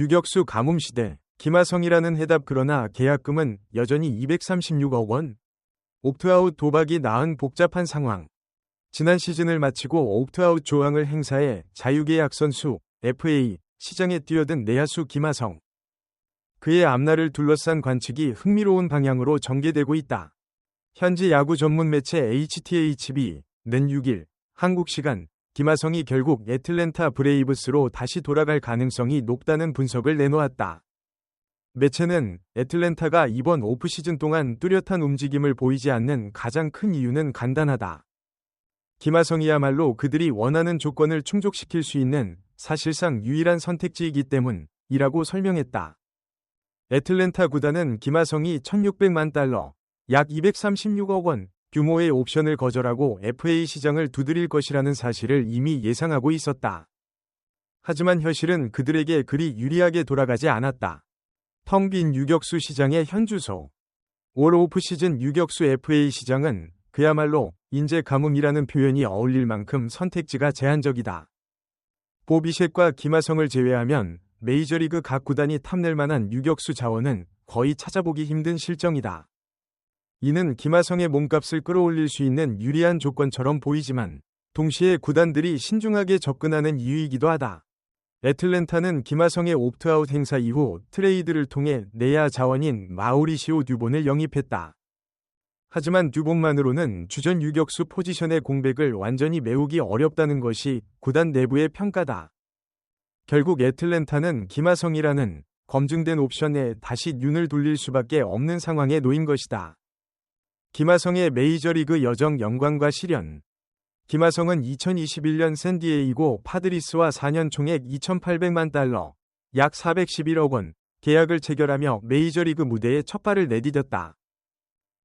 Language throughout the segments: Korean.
유격수 가뭄 시대 김하성이라는 해답 그러나 계약금은 여전히 236억 원. 옵트아웃 도박이 낳은 복잡한 상황. 지난 시즌을 마치고 옵트아웃 조항을 행사해 자유계약 선수 FA 시장에 뛰어든 내야수 김하성. 그의 앞날을 둘러싼 관측이 흥미로운 방향으로 전개되고 있다. 현지 야구 전문 매체 HTHB는 6일 한국 시간 김하성이 결국 애틀랜타 브레이브스로 다시 돌아갈 가능성이 높다는 분석을 내놓았다. 매체는 애틀랜타가 이번 오프시즌 동안 뚜렷한 움직임을 보이지 않는 가장 큰 이유는 간단하다. 김하성이야말로 그들이 원하는 조건을 충족시킬 수 있는 사실상 유일한 선택지이기 때문이라고 설명했다. 애틀랜타 구단은 김하성이 1600만 달러, 약 236억 원 규모의 옵션을 거절하고 FA 시장을 두드릴 것이라는 사실을 이미 예상하고 있었다. 하지만 현실은 그들에게 그리 유리하게 돌아가지 않았다. 텅 빈 유격수 시장의 현주소. 올 오프 시즌 유격수 FA 시장은 그야말로 인재 가뭄이라는 표현이 어울릴 만큼 선택지가 제한적이다. 보비셋과 김하성을 제외하면 메이저리그 각 구단이 탐낼 만한 유격수 자원은 거의 찾아보기 힘든 실정이다. 이는 김하성의 몸값을 끌어올릴 수 있는 유리한 조건처럼 보이지만 동시에 구단들이 신중하게 접근하는 이유이기도 하다. 애틀랜타는 김하성의 옵트아웃 행사 이후 트레이드를 통해 내야 자원인 마우리시오 듀본을 영입했다. 하지만 듀본만으로는 주전 유격수 포지션의 공백을 완전히 메우기 어렵다는 것이 구단 내부의 평가다. 결국 애틀랜타는 김하성이라는 검증된 옵션에 다시 눈을 돌릴 수밖에 없는 상황에 놓인 것이다. 김하성의 메이저리그 여정 영광과 시련 김하성은 2021년 샌디에이고 파드리스와 4년 총액 2,800만 달러, 약 411억 원 계약을 체결하며 메이저리그 무대에 첫 발을 내디뎠다.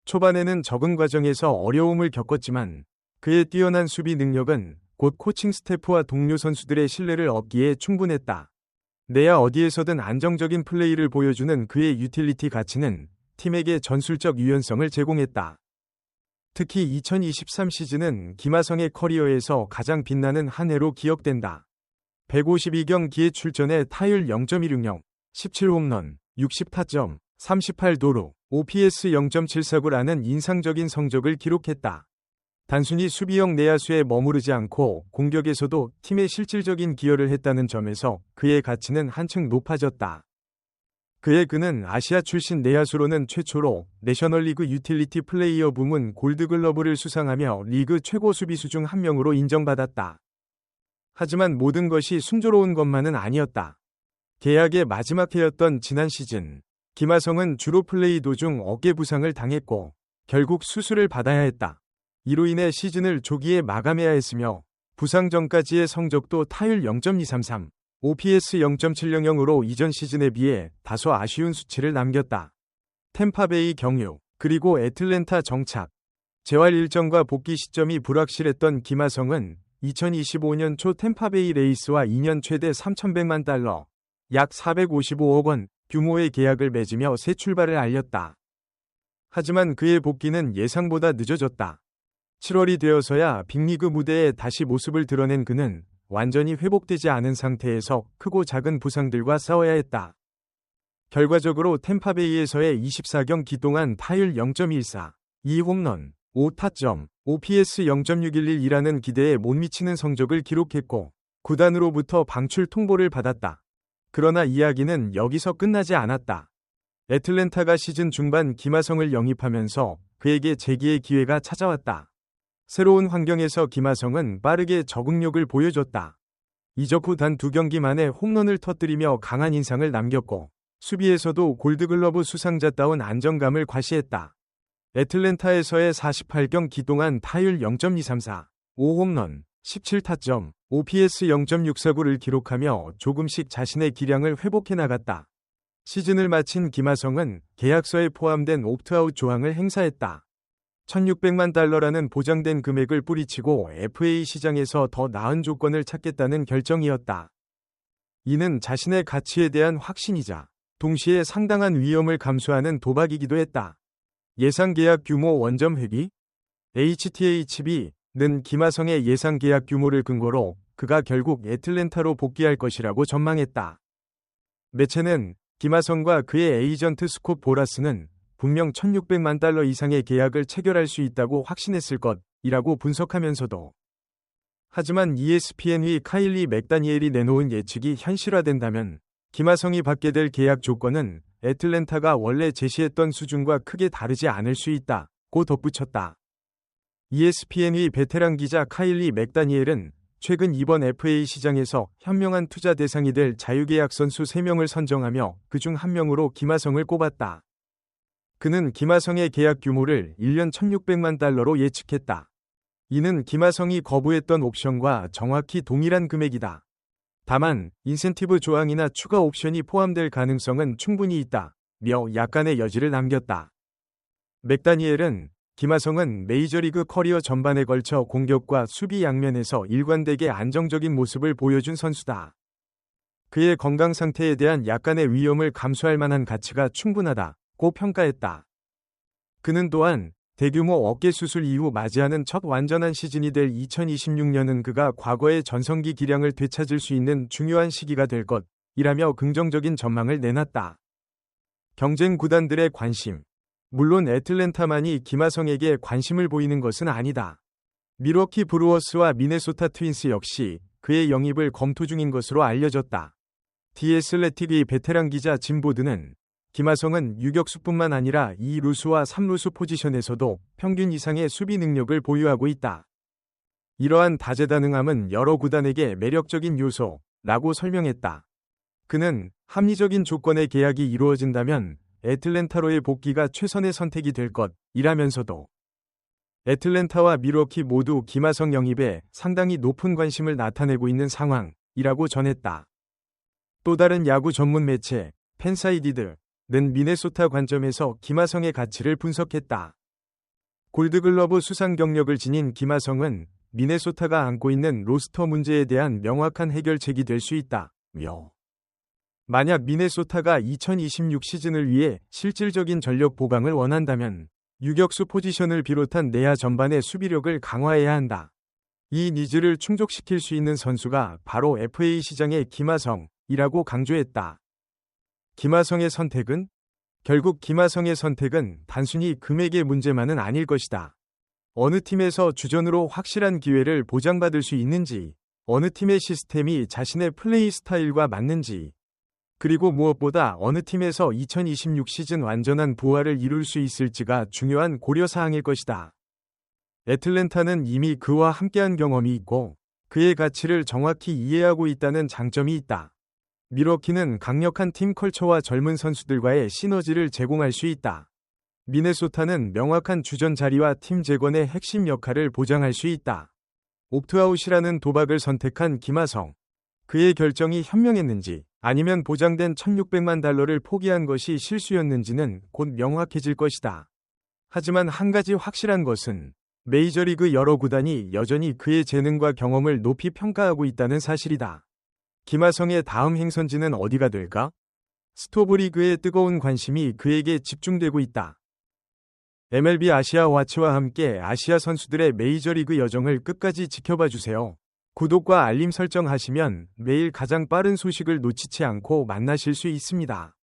초반에는 적응 과정에서 어려움을 겪었지만 그의 뛰어난 수비 능력은 곧 코칭 스태프와 동료 선수들의 신뢰를 얻기에 충분했다. 내야 어디에서든 안정적인 플레이를 보여주는 그의 유틸리티 가치는 팀에게 전술적 유연성을 제공했다. 특히 2023 시즌은 김하성의 커리어에서 가장 빛나는 한 해로 기억된다. 152경기에 출전해 타율 0.160, 17홈런, 60타점, 38도루, OPS 0.749라는 인상적인 성적을 기록했다. 단순히 수비형 내야수에 머무르지 않고 공격에서도 팀의 실질적인 기여를 했다는 점에서 그의 가치는 한층 높아졌다. 그의 그는 아시아 출신 내야수로는 최초로 내셔널리그 유틸리티 플레이어 부문 골드글러브를 수상하며 리그 최고 수비수 중 한 명으로 인정받았다. 하지만 모든 것이 순조로운 것만은 아니었다. 계약의 마지막 해였던 지난 시즌, 김하성은 주로 플레이 도중 어깨 부상을 당했고 결국 수술을 받아야 했다. 이로 인해 시즌을 조기에 마감해야 했으며 부상 전까지의 성적도 타율 0.233, OPS 0.700으로 이전 시즌에 비해 다소 아쉬운 수치를 남겼다. 템파베이 경유, 그리고 애틀랜타 정착. 재활 일정과 복귀 시점이 불확실했던 김하성은 2025년 초 템파베이 레이스와 2년 최대 3,100만 달러, 약 455억 원 규모의 계약을 맺으며 새 출발을 알렸다. 하지만 그의 복귀는 예상보다 늦어졌다. 7월이 되어서야 빅리그 무대에 다시 모습을 드러낸 그는 완전히 회복되지 않은 상태에서 크고 작은 부상들과 싸워야 했다. 결과적으로 템파베이에서의 24경기 동안 타율 0.14, 2홈런, 5타점, OPS 0.611이라는 기대에 못 미치는 성적을 기록했고 구단으로부터 방출 통보를 받았다. 그러나 이야기는 여기서 끝나지 않았다. 애틀랜타가 시즌 중반 김하성을 영입하면서 그에게 재기의 기회가 찾아왔다. 새로운 환경에서 김하성은 빠르게 적응력을 보여줬다. 이적 후 단 두 경기 만에 홈런을 터뜨리며 강한 인상을 남겼고 수비에서도 골드글러브 수상자다운 안정감을 과시했다. 애틀랜타에서의 48경 기 동안 타율 0.234, 5홈런, 17타점, OPS 0.649를 기록하며 조금씩 자신의 기량을 회복해 나갔다. 시즌을 마친 김하성은 계약서에 포함된 옵트아웃 조항을 행사했다. 1600만 달러라는 보장된 금액을 뿌리치고 FA 시장에서 더 나은 조건을 찾겠다는 결정이었다. 이는 자신의 가치에 대한 확신이자 동시에 상당한 위험을 감수하는 도박이기도 했다. 예상 계약 규모 원점 회비 HTHB는 김하성의 예상 계약 규모를 근거로 그가 결국 애틀랜타로 복귀할 것이라고 전망했다. 매체는 김하성과 그의 에이전트 스콧 보라스는 분명 1600만 달러 이상의 계약을 체결할 수 있다고 확신했을 것이라고 분석하면서도 하지만 ESPN의 카일리 맥다니엘이 내놓은 예측이 현실화된다면 김하성이 받게 될 계약 조건은 애틀랜타가 원래 제시했던 수준과 크게 다르지 않을 수 있다고 덧붙였다. ESPN의 베테랑 기자 카일리 맥다니엘은 최근 이번 FA 시장에서 현명한 투자 대상이 될 자유계약 선수 3명을 선정하며 그중한 명으로 김하성을 꼽았다. 그는 김하성의 계약 규모를 1년 1600만 달러로 예측했다. 이는 김하성이 거부했던 옵션과 정확히 동일한 금액이다. 다만 인센티브 조항이나 추가 옵션이 포함될 가능성은 충분히 있다. 며 약간의 여지를 남겼다. 맥다니엘은 김하성은 메이저리그 커리어 전반에 걸쳐 공격과 수비 양면에서 일관되게 안정적인 모습을 보여준 선수다. 그의 건강 상태에 대한 약간의 위험을 감수할 만한 가치가 충분하다 고 평가했다. 그는 또한 대규모 어깨 수술 이후 맞이하는 첫 완전한 시즌이 될 2026년은 그가 과거의 전성기 기량을 되찾을 수 있는 중요한 시기가 될 것이라며 긍정적인 전망을 내놨다. 경쟁 구단들의 관심. 물론 애틀랜타만이 김하성에게 관심을 보이는 것은 아니다. 미러키 브루어스와 미네소타 트윈스 역시 그의 영입을 검토 중인 것으로 알려졌다. 디에슬레틱의 베테랑 기자 짐보드는 김하성은 유격수뿐만 아니라 2루수와 3루수 포지션에서도 평균 이상의 수비 능력을 보유하고 있다. 이러한 다재다능함은 여러 구단에게 매력적인 요소라고 설명했다. 그는 합리적인 조건의 계약이 이루어진다면 애틀랜타로의 복귀가 최선의 선택이 될 것이라면서도 애틀랜타와 미러키 모두 김하성 영입에 상당히 높은 관심을 나타내고 있는 상황이라고 전했다. 또 다른 야구 전문 매체 펜사이디드 는 미네소타 관점에서 김하성의 가치를 분석했다. 골드글러브 수상 경력을 지닌 김하성은 미네소타가 안고 있는 로스터 문제에 대한 명확한 해결책이 될 수 있다. 며 만약 미네소타가 2026 시즌을 위해 실질적인 전력 보강을 원한다면 유격수 포지션을 비롯한 내야 전반의 수비력을 강화해야 한다. 이 니즈를 충족시킬 수 있는 선수가 바로 FA 시장의 김하성이라고 강조했다. 김하성의 선택은 결국 김하성의 선택은 단순히 금액의 문제만은 아닐 것이다. 어느 팀에서 주전으로 확실한 기회를 보장받을 수 있는지, 어느 팀의 시스템이 자신의 플레이 스타일과 맞는지, 그리고 무엇보다 어느 팀에서 2026 시즌 완전한 부활을 이룰 수 있을지가 중요한 고려사항일 것이다. 애틀랜타는 이미 그와 함께한 경험이 있고 그의 가치를 정확히 이해하고 있다는 장점이 있다. 미러키는 강력한 팀 컬처와 젊은 선수들과의 시너지를 제공할 수 있다. 미네소타는 명확한 주전 자리와 팀 재건의 핵심 역할을 보장할 수 있다. 옵트아웃이라는 도박을 선택한 김하성. 그의 결정이 현명했는지 아니면 보장된 1600만 달러를 포기한 것이 실수였는지는 곧 명확해질 것이다. 하지만 한 가지 확실한 것은 메이저리그 여러 구단이 여전히 그의 재능과 경험을 높이 평가하고 있다는 사실이다. 김하성의 다음 행선지는 어디가 될까? 스토브리그의 뜨거운 관심이 그에게 집중되고 있다. MLB 아시아 와치와 함께 아시아 선수들의 메이저리그 여정을 끝까지 지켜봐 주세요. 구독과 알림 설정하시면 매일 가장 빠른 소식을 놓치지 않고 만나실 수 있습니다.